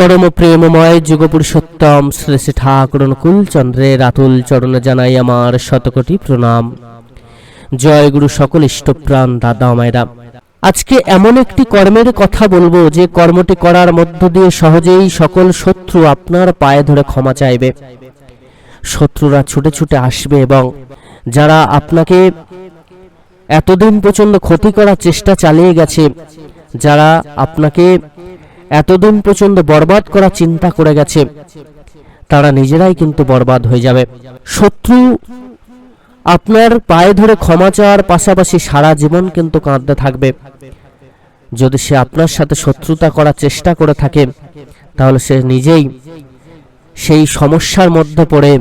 পরম প্রেমময় যুগপুরুষোত্তম শ্রী শ্রী ঠাকুর অনুকূল চন্দ্রের আতুল চরণে জানাই আমার শতকোটি প্রণাম। জয় গুরু সকল ইষ্টপ্রাণ দাদা মায়েরা। আজকে এমন একটি কর্মের কথা বলব যে কর্মটি করার মধ্য দিয়ে সহজেই সকল শত্রু আপনার পায়ে ধরে ক্ষমা চাইবে। শত্রুরা ছুটে ছুটে আসবে এবং যারা আপনাকে এতদিন পর্যন্ত ক্ষতি করার চেষ্টা চালিয়ে গেছে, যারা আপনাকে এতদিন পর্যন্ত বরবাদ করার চিন্তা করে গেছে। তারা নিজেরাই কিন্তু বরবাদ হয়ে যাবে। শত্রু আপনার পায়ে ধরে ক্ষমা চাওয়ার পাশাপাশি সারা জীবন কিন্তু কাঁদতে থাকবে। যদি সে আপনার সাথে শত্রুতা করার চেষ্টা করে থাকে, তাহলে সে নিজেই সেই সমস্যার মধ্যে পড়ে,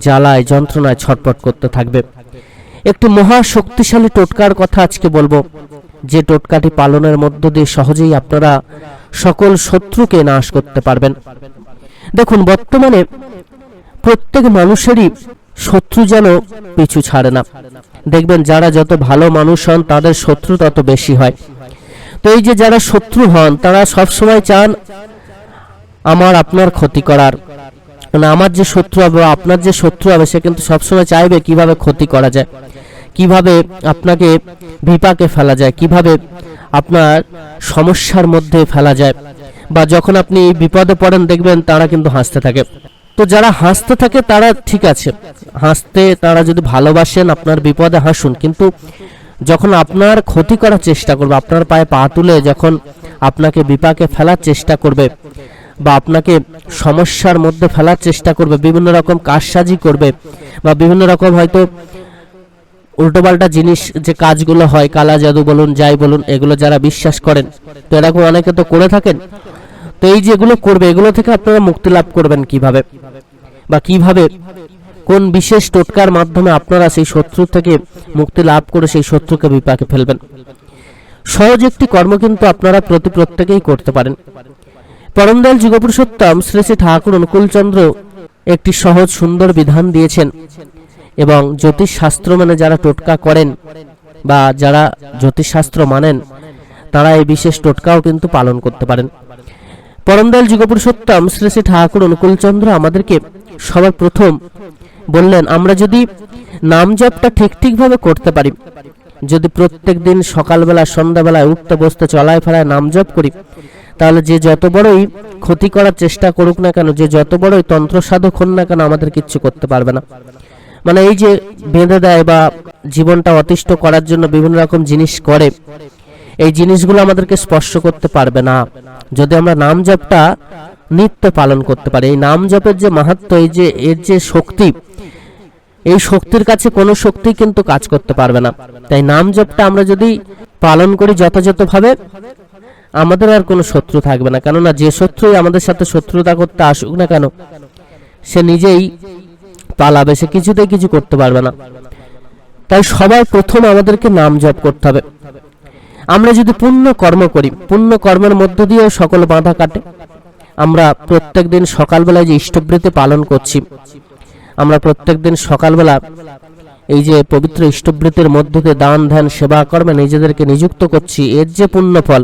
জ্বালায়, যন্ত্রণায় ছটপট করতে থাকবে। একটি মহা শক্তিশালী টোটকার কথা আজকে বলব। যে টোটকাটি পালনের মধ্য দিয়ে সহজেই আপনারা সকল শত্রুকে নাশ করতে পারবেন। দেখুন, বর্তমানে প্রত্যেক মানুষেরই শত্রু যেন পিছু ছাড়ে না। দেখবেন, যারা যত ভালো মানুষ হন, তাদের শত্রু তত বেশি হয়। তো এই যে যারা শত্রু হন, তারা সব সময় চান আমার, আপনার ক্ষতি করার। মানে আমার যে শত্রু হবে বা আপনার যে শত্রু হবে, সে কিন্তু সবসময় চাইবে কীভাবে ক্ষতি করা যায়, কীভাবে আপনাকে বিপাকে ফেলা যায়, কীভাবে আপনার সমস্যার মধ্যে ফেলা যায় বা যখন আপনি বিপদে পড়েন দেখবেন তারা কিন্তু হাসতে থাকে। তো যারা হাসতে থাকে তারা ঠিক আছে, হাসতে তারা যদি ভালোবাসেন আপনার বিপদে হাসুন, কিন্তু যখন আপনার ক্ষতি করার চেষ্টা করবে, আপনার পায়ে পা তুলে যখন আপনাকে বিপাকে ফেলার চেষ্টা করবে বা আপনাকে সমস্যার মধ্যে ফেলার চেষ্টা করবে, বিভিন্ন রকম কাজসাজি করবে বা বিভিন্ন রকম হয়তো উল্টোপাল্টা জিনিস যে কাজগুলো হয়, কালা জাদু বলুন, যাই বলুন, এগুলো যারা বিশ্বাস করেন, তো এরকম অনেকে তো করে থাকেন। তো এই যেগুলো করবে, এগুলো থেকে আপনারা মুক্তি লাভ করবেন কীভাবে? বা কীভাবে? কোন বিশেষ টোটকার মাধ্যমে আপনারা সেই শত্রু থেকে মুক্তি লাভ করে সেই শত্রুকে বিপাকে ফেলবেন? সহজ একটি কর্ম কিন্তু আপনারা প্রতি প্রত্যেকেই করতে পারেন। পরমদয়াল যুগপুরুষোত্তম শ্রী শ্রী ঠাকুর অনুকূলচন্দ্র একটি সহজ সুন্দর বিধান দিয়েছেন এবং জ্যোতিষশাস্ত্র মানে যারা টোটকা করেন বা যারা জ্যোতিষশাস্ত্র মানেন, তারা এই বিশেষ টোটকাও কিন্তু পালন করতে পারেন। পরমদয়াল যুগপুরুষোত্তম শ্রী শ্রী ঠাকুর অনুকূলচন্দ্র আমাদেরকে সবার প্রথম বললেন, আমরা যদি নাম জপটা ঠিক ঠিকভাবে করতে পারি, যদি প্রত্যেক দিন সকালবেলা, সন্ধ্যাবেলায় উঠতে, বসতে চলায় ফেরায় নাম জপ করি তাহলে যে যত বড়ই ক্ষতি করার চেষ্টা করুক না কেন, যে যত বড়ই তন্ত্র সাধক হন না কেন, আমাদের কিচ্ছু করতে পারবে না। মানে এই যে বেঁধে দেয় বা জীবনটা অতিষ্ঠ করার জন্য বিভিন্ন রকম জিনিস করে, এই জিনিসগুলো আমাদেরকে স্পর্শ করতে পারবে না। যদি আমরা নাম জপটা নিত্য পালন করতে পারি, এই নাম জপের যে মাহাত্ম এই যে, এর যে শক্তি, এই শক্তির কাছে কোনো শক্তি কিন্তু কাজ করতে পারবে না। তাই নাম জপটা আমরা যদি পালন করি যথাযথভাবে আমাদের আর কোনো শত্রু থাকবে না। কেননা যে শত্রুই আমাদের সাথে শত্রুতা করতে আসুক না কেন, সে নিজেই পালাবে, সে কিছুতেই কিছু করতে পারবে না। তাই সবার প্রথম আমাদেরকে নাম জপ করতে হবে। আমরা যদি পুণ্য কর্ম করি, পুণ্য কর্মের মধ্য দিয়েও সকল বাধা কাটে। আমরা প্রত্যেক দিন সকালবেলায় যে ইষ্টবৃত্তি পালন করছি, আমরা প্রত্যেক দিন সকালবেলা এই যে পবিত্র ইষ্টবৃত্তির মধ্য দিয়ে দান, ধ্যান, সেবা কর্মে নিজেদেরকে নিযুক্ত করছি, এর যে পুণ্যফল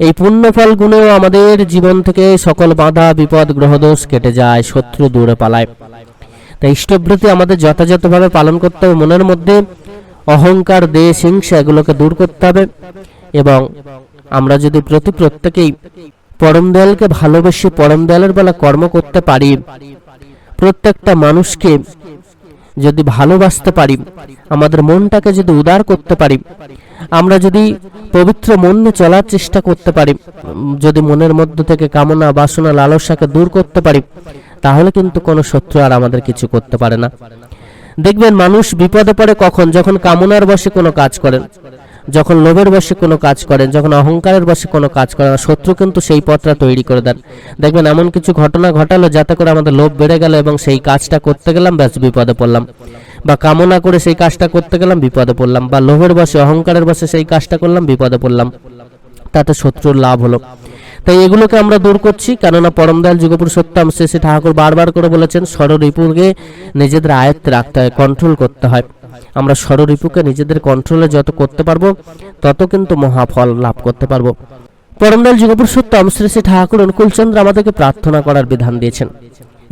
এই পুণ্যফল গুণেও আমাদের জীবন থেকে সকল বাধা, বিপদ, গ্রহদোষ কেটে যায়, শত্রু দূরে পালায়। তাই ইষ্টবৃত্তি আমাদের যথাযথভাবে পালন করতে হবে। মনের মধ্যে অহংকার দেশ হিংসা এগুলোকে দূর করতে হবে এবং আমরা যদি প্রতি প্রত্যেকেই পরম দয়ালকে ভালোবেসে পরম দয়ালের বেলা কর্ম করতে পারি, প্রত্যেকটা মানুষকে যদি ভালোবাসতে পারি, আমাদের মনটাকে যদি উদার করতে পারি আমরা যদি পবিত্র মন নিয়ে চলার চেষ্টা করতে পারি, যদি মনের মধ্য থেকে কামনা, বাসনা, লালসাকে দূর করতে পারি, তাহলে কিন্তু কোনো শত্রু আর আমাদের কিছু করতে পারে না। দেখবেন মানুষ বিপদে পড়ে কখন? যখন কামনার বসে কোনো কাজ করেন, যখন লোভের বসে কোনো কাজ করেন, যখন অহংকারের বসে কোনো কাজ করেন শত্রু কিন্তু সেই পথটা তৈরি করে দেন। দেখবেন এমন কিছু ঘটনা ঘটালো, যাতে করে আমাদের লোভ বেড়ে গেল এবং সেই কাজটা করতে গেলাম, ব্যাস বিপদে পড়লাম। বা কামনা করে সেই কাজটা করতে গেলাম, বিপদে পড়লাম। বা লোভের বসে অহংকারের বসে সেই কাজটা করলাম, বিপদে পড়লাম। তাতে শত্রুর লাভ হলো। তাই এগুলোকে আমরা দূর করছি, কেননা পরমদয়াল যুগপুরুষোত্তম শ্রী শ্রী ঠাকুর বারবার করে বলেছেন ষড়রিপুকে নিজেদের আয়ত্তে রাখতে হয় কন্ট্রোল করতে হয়। আমরা ষড়রিপুকে নিজেদের কন্ট্রোলে যত করতে পারব, তত কিন্তু মহাফল লাভ করতে পারব। পরমদল যুগপুরুষোত্তম শ্রী শ্রী ঠাকুর অনুকূলচন্দ্র আমাদেরকে প্রার্থনা করার বিধান দিয়েছেন।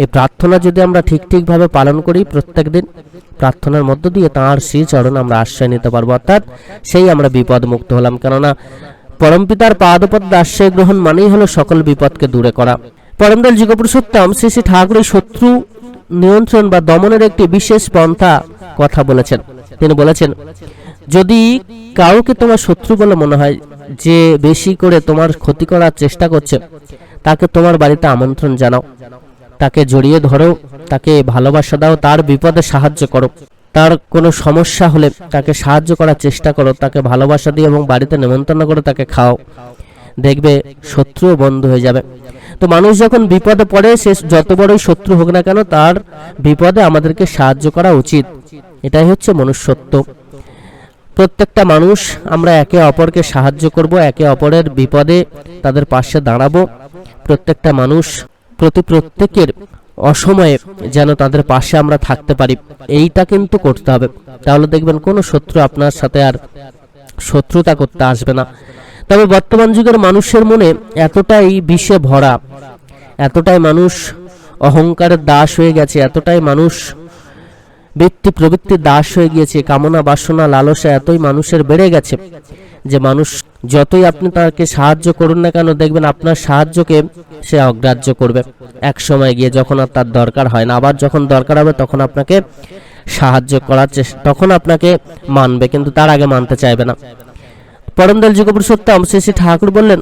এই প্রার্থনা যদি আমরা ঠিক ঠিকভাবে পালন করি প্রত্যেক দিন, প্রার্থনার মধ্য দিয়ে তাঁর শ্রী চরণ আমরা আশ্রয় নিতে পারব। অর্থাৎ সেই আমরা বিপদ মুক্ত হলাম। কেননা পরমপিতার পাদপদ্ম আশ্রয় গ্রহণ মানেই হলো সকল বিপদকে দূরে করা। পরমদল যুগপুরুষোত্তম শ্রী শ্রী ঠাকুরের শত্রু নিয়ন্ত্রণ বা দমনের একটি বিশেষ পন্থা কথা বলেছেন। তিনি বলেছেন, যদি কাউকে তোমার শত্রু বলে মনে হয় যে বেশি করে তোমার ক্ষতি করার চেষ্টা করছে, তাকে তোমার বাড়িতে আমন্ত্রণ জানাও। তাকে জড়িয়ে ধরো, তাকে ভালোবাসা দাও, তার বিপদে সাহায্য করো। তার কোনো সমস্যা হলে তাকে সাহায্য করার চেষ্টা করো, তাকে ভালোবাসা দিয়ে এবং বাড়িতে নেমন্তন্ন করে তাকে খাও। দেখবে শত্রুও বন্ধ হয়ে যাবে। তো মানুষ যখন বিপদে পড়ে, সে যত বড়ই শত্রু হোক না কেন, তার বিপদে আমাদেরকে সাহায্য করা উচিত। এটাই হচ্ছে মনুষ্যত্ব। প্রত্যেকটা মানুষ, আমরা একে অপরকে সাহায্য করব, একে অপরের বিপদে তাদের পাশে দাঁড়াবো। প্রত্যেকটা মানুষ প্রতি প্রত্যেকের অসময়ে যেন তাদের পাশে আমরা থাকতে পারি। এইটা কিন্তু করতে হবে। তাহলে দেখবেন কোনো শত্রু আপনার সাথে আর শত্রুতা করতে আসবে না। তবে বর্তমান যুগের মানুষের মনে এতটাই বিষে ভরা, এতটাই মানুষ অহংকারের দাস হয়ে গেছে, এতটাই মানুষ ব্যক্তি প্রবৃত্তির দাস হয়ে গিয়েছে, কামনা বাসনা লালসা এতই মানুষের বেড়ে গেছে। যে মানুষ যতই আপনি তাকে সাহায্য করুন না কেন, দেখবেন আপনার সাহায্যকে সে অগ্রাহ্য করবে। এক সময় গিয়ে যখন আর তার দরকার হয় না, আবার যখন দরকার হবে তখন আপনাকে সাহায্য করার চেষ্টা তখন আপনাকে মানবে, কিন্তু তার আগে মানতে চাইবে না। পরমদল যুগপুরুষোত্তম শ্রী শ্রী ঠাকুর বললেন,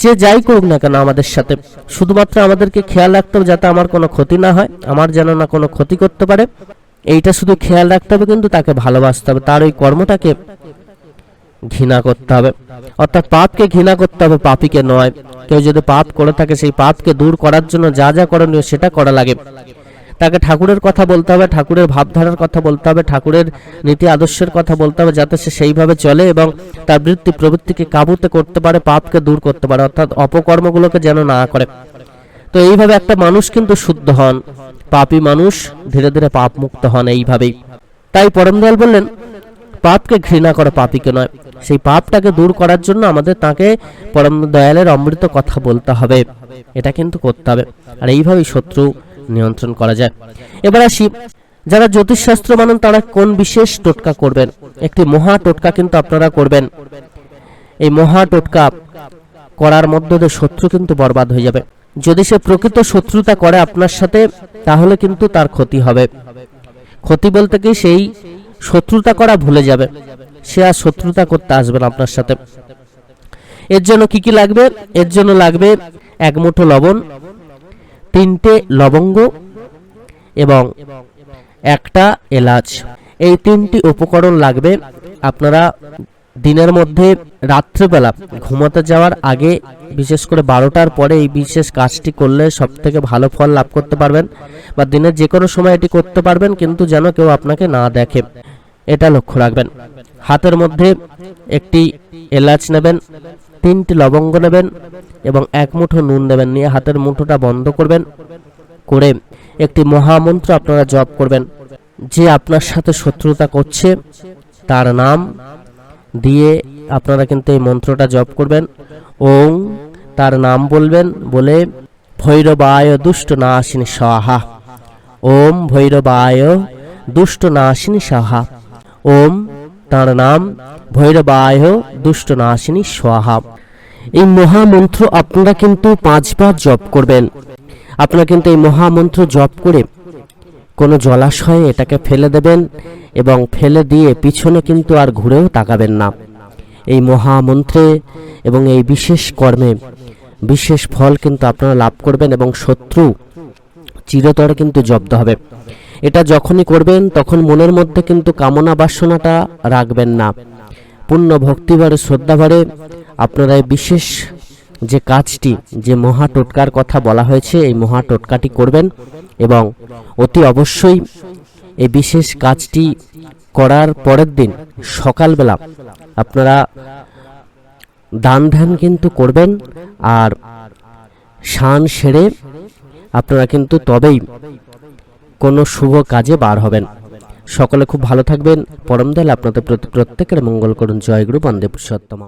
যে যাই করুক না কেন আমাদের সাথে, শুধুমাত্র আমাদেরকে খেয়াল রাখতে হবে যাতে আমার কোনো ক্ষতি না হয়, আমার যেন না কোনো ক্ষতি করতে পারে। এইটা শুধু খেয়াল রাখতে হবে, কিন্তু তাকে ভালোবাসতে হবে। তার ওই কর্মটাকে ঘৃণা করতে হবে। অর্থাৎ পাপকে ঘৃণা করতে হবে, পাপীকে নয়। কেউ যদি পাপ করে থাকে, সেই পাপকে দূর করার জন্য যা যা করণীয় সেটা করা লাগে। তাকে ঠাকুরের কথা বলতে হবে, ঠাকুরের ভাবধারার কথা বলতে হবে, ঠাকুরের নীতি আদর্শের কথা বলতে হবে, যাতে সে সেইভাবে চলে এবং তার বৃত্তি প্রবৃত্তিকে কাবুতে করতে পারে, পাপকে দূর করতে পারে, অর্থাৎ অপকর্মগুলোকে যেন না করে। তো এইভাবে একটা মানুষ কিন্তু শুদ্ধ হন। পাপী মানুষ ধীরে ধীরে পাপ মুক্ত হন এইভাবেই। তাই পরমদয়াল বললেন, পাপকে ঘৃণা করে, পাপীকে নয়। সেই পাপটাকে দূর করার জন্য আমাদের তাকে পরম দয়ালের অমৃত কথা বলতে হবে। এটা কিন্তু করতে হবে। আর এইভাবেই শত্রু নিয়ন্ত্রণ করা যায়। এবার আসি, যারা জ্যোতিষশাস্ত্র মানেন তারা কোন বিশেষ টোটকা করবেন? একটি মহা টোটকা কিন্তু আপনারা করবেন। এই মহা টোটকা করার মধ্য দিয়ে শত্রু কিন্তু বরবাদ হয়ে যাবে। যদি সে প্রকৃত শত্রুতা করে আপনার সাথে, তাহলে কিন্তু তার ক্ষতি হবে। ক্ষতি বলতে কি সেই শত্রুতা করা ভুলে যাবে। সে আর শত্রুতা করতে আসবে না আপনার সাথে। এর জন্য কি কি লাগবে? এর জন্য লাগবে এক মুঠো লবণ, তিনটে লবঙ্গ এবং একটা এলাচ। এই তিনটি উপকরণ লাগবে। আপনারা দিনের মধ্যে রাত্রেবেলা ঘুমাতে যাওয়ার আগে, বিশেষ করে বারোটার পরে এই বিশেষ কাজটি করলে সব থেকে ভালো ফল লাভ করতে পারবেন বা দিনের যে কোনো সময় এটি করতে পারবেন, কিন্তু যেন কেউ আপনাকে না দেখে। এটা লক্ষ্য রাখবেন। হাতের মধ্যে একটি এলাচ নেবেন, তিনটি লবঙ্গ নেবেন এবং এক মুঠো নুন নেবেন। নিয়ে হাতের মুঠোটা বন্ধ করবেন, করে একটি মহামন্ত্র আপনারা জপ করবেন। যে আপনার সাথে শত্রুতা করছে, তার নাম দিয়ে আপনারা কিন্তু এই মন্ত্রটা জপ করবেন। ওং তার নাম বলবেন, বলে, ভৈরবায় দুষ্ট নাশিনী সাহা। ওম ভৈরবায় দুষ্ট নাশিনী সাহা। ওম, তার নাম ভৈরবায় দুষ্ট নাশিনী স্বাহা। এই মহামন্ত্র আপনারা কিন্তু পাঁচবার জপ করবেন। আপনারা কিন্তু এই মহামন্ত্র জপ করে কোনো জলাশয়ে এটাকে ফেলে দেবেন এবং ফেলে দিয়ে পিছনে কিন্তু আর ঘুরেও তাকাবেন না। এই মহামন্ত্রে এবং এই বিশেষ কর্মে বিশেষ ফল কিন্তু আপনারা লাভ করবেন এবং শত্রু চিরতরে কিন্তু জব্দ হবে। এটা যখনই করবেন, তখন মনের মধ্যে কিন্তু কামনা বাসনাটা রাখবেন না। পূর্ণ ভক্তিভারে শ্রদ্ধাভারে আপনারা বিশেষ যে কাজটি, যে মহা টোটকার কথা বলা হয়েছে, এই মহা টোটকাটি করবেন এবং অতি অবশ্যই এই বিশেষ কাজটি করার পরের দিন সকালবেলা আপনারা দান ধ্যান কিন্তু করবেন আর শান সেরে আপনারা কিন্তু তবেই কোনো শুভ কাজে বার হবেন। সকলে খুব ভালো থাকবেন। পরম দয়াল আপনাদের প্রতি প্রত্যেকের মঙ্গল করুন। জয় গুরু। বন্দে পুরুষোত্তম।